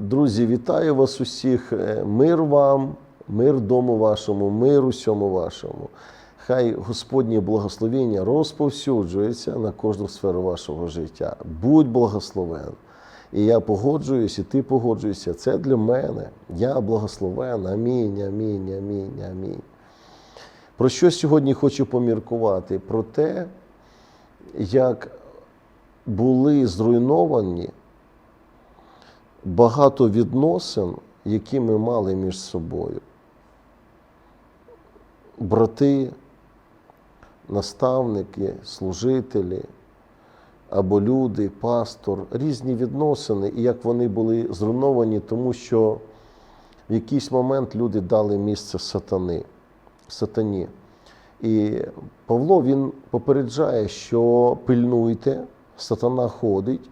Друзі, вітаю вас усіх. Е, Мир вам, мир дому вашому, мир усьому вашому. Хай Господнє благословення розповсюджується на кожну сферу вашого життя. Будь благословен. І я погоджуюсь, і ти погоджуєшся. Це для мене. Я благословен. Амінь, амінь, амінь, амінь. Про що сьогодні хочу поміркувати? Про те, як були зруйновані багато відносин, які ми мали між собою. Брати, наставники, служителі або люди, пастор, різні відносини, і як вони були зруйновані, тому що в якийсь момент люди дали місце сатани, сатані. І Павло він попереджає, що пильнуйте, сатана ходить,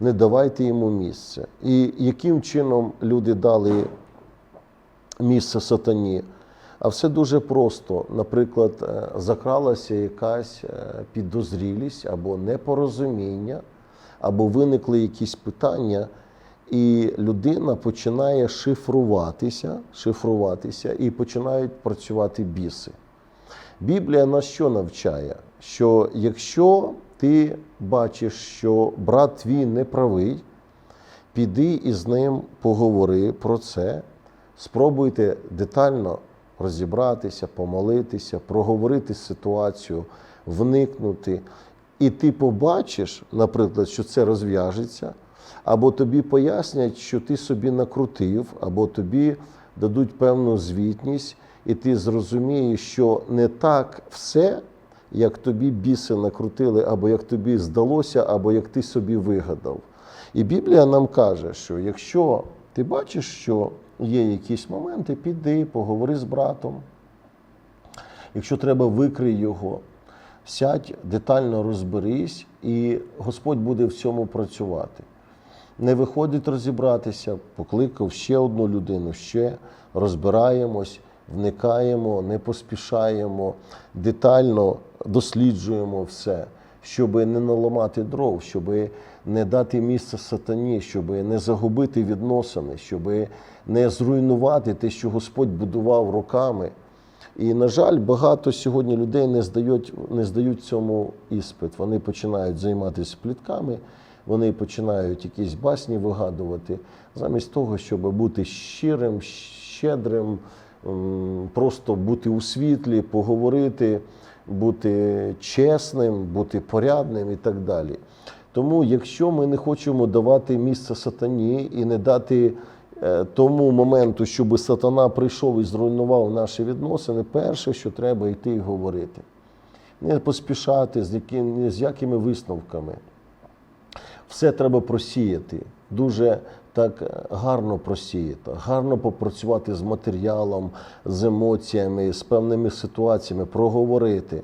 не давайте йому місце. І яким чином люди дали місце сатані? А все дуже просто. Наприклад, е, закралася якась е, підозрілість або непорозуміння, або виникли якісь питання, і людина починає шифруватися, шифруватися і починають працювати біси. Біблія нас що навчає? Що якщо ти бачиш, що брат твій не правий, піди і з ним поговори про це, спробуйте детально розібратися, помолитися, проговорити ситуацію, вникнути. І ти побачиш, наприклад, що це розв'яжеться, або тобі пояснять, що ти собі накрутив, або тобі дадуть певну звітність, і ти зрозумієш, що не так все, як тобі біси накрутили, або як тобі здалося, або як ти собі вигадав. І Біблія нам каже, що якщо ти бачиш, що є якісь моменти, піди, поговори з братом. Якщо треба, викрий його, сядь, детально розберись, і Господь буде в цьому працювати. Не виходить розібратися, покликав ще одну людину, ще розбираємось, вникаємо, не поспішаємо, детально досліджуємо все, щоб не наламати дров, щоб не дати місце сатані, щоб не загубити відносини, щоб не зруйнувати те, що Господь будував роками. І, на жаль, багато сьогодні людей не здають, не здають цьому іспит. Вони починають займатися плітками, вони починають якісь басні вигадувати, замість того, щоб бути щирим, щедрим, просто бути у світлі, поговорити, бути чесним, бути порядним і так далі. Тому, якщо ми не хочемо давати місце сатані і не дати е, тому моменту, щоб сатана прийшов і зруйнував наші відносини, перше, що треба йти і говорити. Не поспішати з, ні з якими висновками. Все треба просіяти. Дуже так е, гарно просіяти, гарно попрацювати з матеріалом, з емоціями, з певними ситуаціями, проговорити,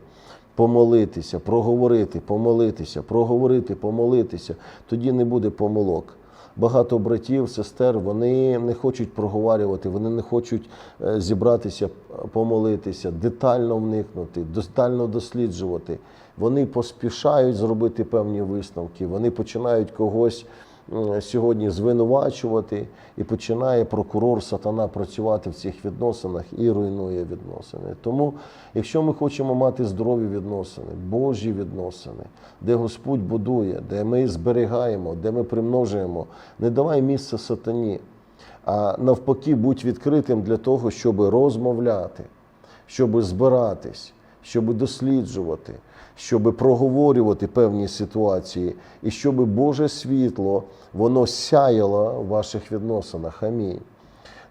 помолитися, проговорити, помолитися, проговорити, помолитися. Тоді не буде помилок. Багато братів, сестер, вони не хочуть проговорювати, вони не хочуть е, зібратися, помолитися, детально вникнути, детально досліджувати. Вони поспішають зробити певні висновки, вони починають когось сьогодні звинувачувати, і починає прокурор сатана працювати в цих відносинах і руйнує відносини. Тому, якщо ми хочемо мати здорові відносини, Божі відносини, де Господь будує, де ми зберігаємо, де ми примножуємо, не давай місце сатані, а навпаки, будь відкритим для того, щоб розмовляти, щоб збиратись, щоб досліджувати, щоб проговорювати певні ситуації, і щоб Боже світло воно сяяло в ваших відносинах. Амінь.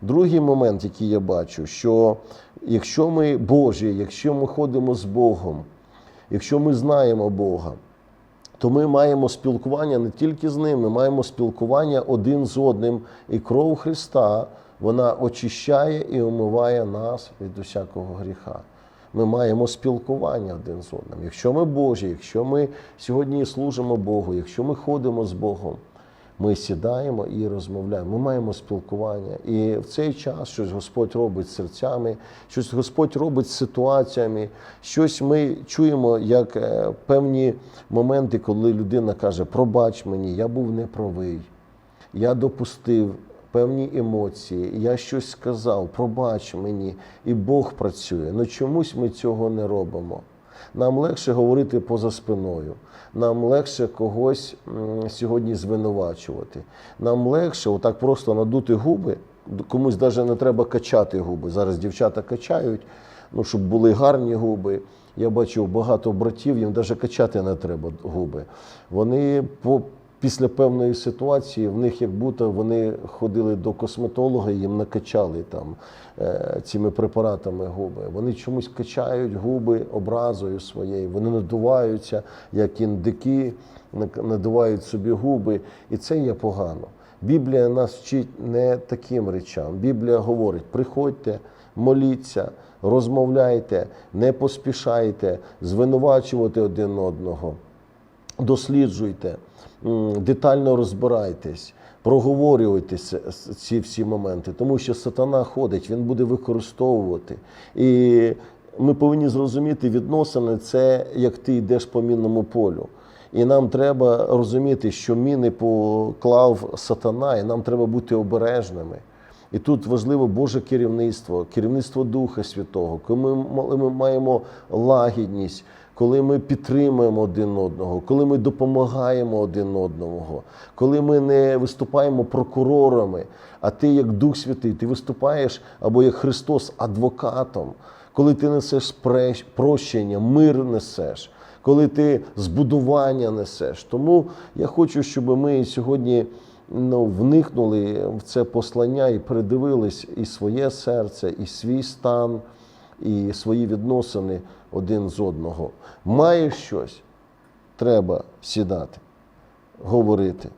Другий момент, який я бачу, що якщо ми Божі, якщо ми ходимо з Богом, якщо ми знаємо Бога, то ми маємо спілкування не тільки з ним, ми маємо спілкування один з одним. І кров Христа вона очищає і омиває нас від усякого гріха. Ми маємо спілкування один з одним. Якщо ми Божі, якщо ми сьогодні служимо Богу, якщо ми ходимо з Богом, ми сідаємо і розмовляємо. Ми маємо спілкування. І в цей час щось Господь робить з серцями, щось Господь робить з ситуаціями, щось ми чуємо як е, певні моменти, коли людина каже: Пробач мені, я був неправий, я допустив певні емоції, я щось сказав, пробач мені, і Бог працює. Ну чомусь ми цього не робимо. Нам легше говорити поза спиною. Нам легше когось сьогодні звинувачувати. Нам легше отак просто надути губи. Комусь навіть не треба качати губи. Зараз дівчата качають, ну, щоб були гарні губи. Я бачив багато братів, їм навіть качати не треба губи. Вони по, після певної ситуації, в них як будто вони ходили до косметолога їм накачали там е, цими препаратами губи. Вони чомусь качають губи образою своєю, вони надуваються, як індики, надувають собі губи, і це є погано. Біблія нас вчить не таким речам. Біблія говорить: приходьте, моліться, розмовляйте, не поспішайте, звинувачувати один одного досліджуйте, детально розбирайтесь, проговорюйте ці всі моменти, тому що сатана ходить, він буде використовувати. І ми повинні зрозуміти відносини це як ти йдеш по мінному полю. І нам треба розуміти, що міни поклав сатана, і нам треба бути обережними. І тут важливо Боже керівництво, керівництво Духа Святого, коли ми маємо лагідність, коли ми підтримуємо один одного, коли ми допомагаємо один одному, коли ми не виступаємо прокурорами, а ти як Дух Святий, ти виступаєш або як Христос адвокатом, коли ти несеш прощення, мир несеш, коли ти збудування несеш. Тому я хочу, щоб ми сьогодні ну, вникнули в це послання і передивились і своє серце, і свій стан, і свої відносини один з одного. Маєш щось, треба сідати, говорити,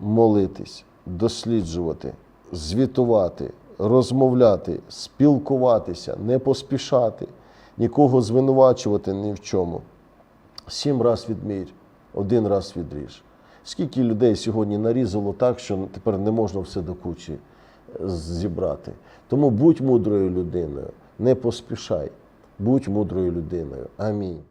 молитись, досліджувати, звітувати, розмовляти, спілкуватися, не поспішати, нікого звинувачувати ні в чому. Сім раз відмірь, один раз відріж. Скільки людей сьогодні нарізало так, що тепер не можна все до кучі е, зібрати. Тому будь мудрою людиною, не поспішай, будь мудрою людиною. Амінь.